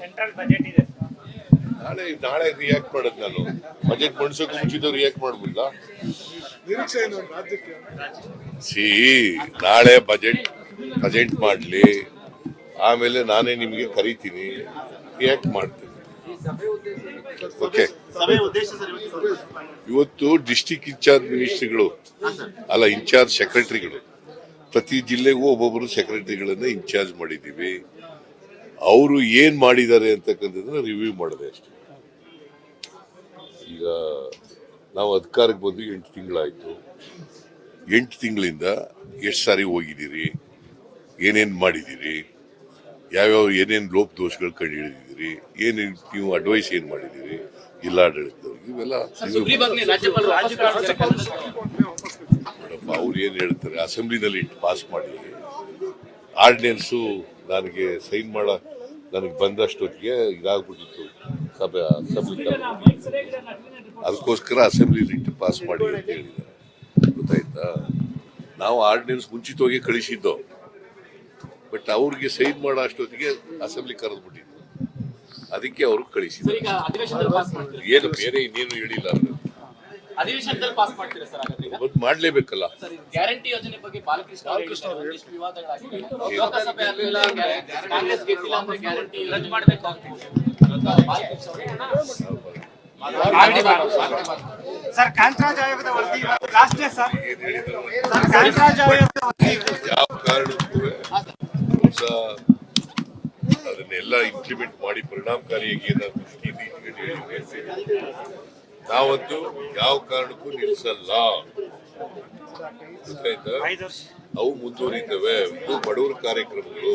Central budget ಇದೆ. ನಾಳೆ ನಾಳೆ ರಿಯಾಕ್ಟ್ ಮಾಡೋದು ನಾನು. ಬಜೆಟ್ ಮಂಡಿಸೋಕೆ ಮುಂಚಿತ ರಿಯಾಕ್ಟ್ ಮಾಡ್ಬೋದಾ ನಿರೀಕ್ಷೆ ಏನು ರಾಜ್ಯಕ್ಕೆ? ಸಿ ನಾಳೆ ಬಜೆಟ್ ಪ್ರೆಸೆಂಟ್ ಮಾಡಲಿ. ಆಮೇಲೆ ನಾನೇ ನಿಮಗೆ ಕರಿತೀನಿ. ರಿಯಾಕ್ಟ್ ಮಾಡ್ತೀನಿ. ಓಕೆ ಸಭೆ ಉದ್ದೇಶ ಸರ್ ಇವತ್ತು ಇವತ್ತು ಡಿಸ್ಟಿಕ್ ಇನ್ಚಾರ್ಜ್ ಮಿನಿಸ್ಟ್ರಿಗಳು ಅಲ್ಲ ಇನ್ಚಾರ್ಜ್ ಸೆಕ್ರೆಟರಿಗಳು ಪ್ರತಿ ಜಿಲ್ಲೆಗೂ ಒಬ್ಬೊಬ್ಬರು ಸೆಕ್ರೆಟರಿಗಳನ್ನ ಇನ್ಚಾರ್ಜ್ ಮಾಡಿದ್ದೀವಿ. ಅವರು ಏನ್ ಮಾಡಿದ್ದಾರೆ ಅಂತಕ್ಕಂಥದ್ದನ್ನ ರಿವ್ಯೂ ಮಾಡಿದೆ ಅಷ್ಟೇ. ಈಗ ನಾವು ಅಧಿಕಾರಕ್ಕೆ ಬಂದು ಎಂಟು ತಿಂಗಳಾಯ್ತು. ಎಂಟು ತಿಂಗಳಿಂದ ಎಷ್ಟು ಸಾರಿ ಹೋಗಿದ್ದೀರಿ? ಏನೇನು ಮಾಡಿದ್ದೀರಿ? ಯಾವ್ಯಾವ ಏನೇನು ಲೋಪ ದೋಷಗಳು ಕಂಡು ಹಿಡಿದಿದ್ದೀರಿ? ಏನೇನು ನೀವು ಅಡ್ವೈಸ್ ಏನು ಮಾಡಿದ್ದೀರಿ? ಜಿಲ್ಲಾಡಳಿತದವ್ರಿಗೆ ಇವೆಲ್ಲ ಮೇಡಮ್ ಅವ್ರು ಏನು ಹೇಳ್ತಾರೆ? ಅಸೆಂಬ್ಲಿನಲ್ಲಿ ಇಟ್ಟು ಪಾಸ್ ಮಾಡಿ. ಆರ್ಡಿನೆನ್ಸು ನನಗೆ ಸೈನ್ ಮಾಡ ನನಗೆ ಬಂದಷ್ಟೊತ್ತಿಗೆ ಇದಾಗ್ಬಿಟ್ಟಿತ್ತು ಸಭೆ ಅಸೆಂಬ್ಲಿ ಅದಕ್ಕೋಸ್ಕರ ಅಸೆಂಬ್ಲಿ ರಿಟ್ ಪಾಸ್ ಮಾಡಿ ಅಂತ ಹೇಳಿದ್ದಾರೆ. ಗೊತ್ತಾಯ್ತಾ? ನಾವು ಆರ್ಡಿನೆನ್ಸ್ ಮುಂಚಿತವಾಗಿ ಕಳಿಸಿದ್ದು. ಬಟ್ ಅವ್ರಿಗೆ ಸೈನ್ ಮಾಡೋ ಅಷ್ಟೊತ್ತಿಗೆ ಅಸೆಂಬ್ಲಿ ಕರೆದ್ಬಿಟ್ಟಿತ್ತು ಅದಕ್ಕೆ ಅವರು ಕಳಿಸಿದ್ರು ಏನು ಬೇರೆ ಇನ್ನೇನು ಹೇಳಿಲ್ಲ ಅವ್ರು. ಅಧಿವೇಶನದಲ್ಲಿ ಪಾಸ್ ಮಾಡ್ತೀರಾ ಸರ್ ಹಾಗಾದ್ರೆ ಮಾಡ್ಲೇಬೇಕಲ್ಲ. ಸರ್ ಗ್ಯಾರಂಟಿ ಯೋಜನೆ ಬಗ್ಗೆ ಬಾಲಕೃಷ್ಣ ಅವರು ವಿವಾದಗಳಾಗಿದೆ ಲೋಕಸಭೆ ಆಗಲಿಲ್ಲ ಕಾಂಗ್ರೆಸ್ ಗೆದ್ದಿಲ್ಲ ಅಂದ್ರೆ ಗ್ಯಾರಂಟಿ ರದ್ದು ಮಾಡಬೇಕು ಬಾಲಕೃಷ್ಣ ಅವರು ಸರ್ ಕಾಂತರಾಜ್ ಆಯೋಗದ ವರದಿ ಲಾಸ್ಟ್ ಸರ್ ಸರ್ ಕಾಂತರಾಜ್ ಆಯೋಗದ ವರದಿ ಯಾವ ಕಾರಣಕ್ಕೂ ಅದನ್ನೆಲ್ಲ ಇಂಪ್ಲಿಮೆಂಟ್ ಮಾಡಿ ಪರಿಣಾಮಕಾರಿಯಾಗಿ ಏನಾದ್ರು ನಿಗದಿ ಹೇಳಿದ್ರೆ. ನಾವಂತೂ ಯಾವ ಕಾರಣಕ್ಕೂ ನಿಲ್ಲಿಸಲ್ಲ. ಗೊತ್ತಾಯ್ತಾ ಅವು ಮುಂದುವರಿತವೆ ಬಡವರ ಕಾರ್ಯಕ್ರಮಗಳು.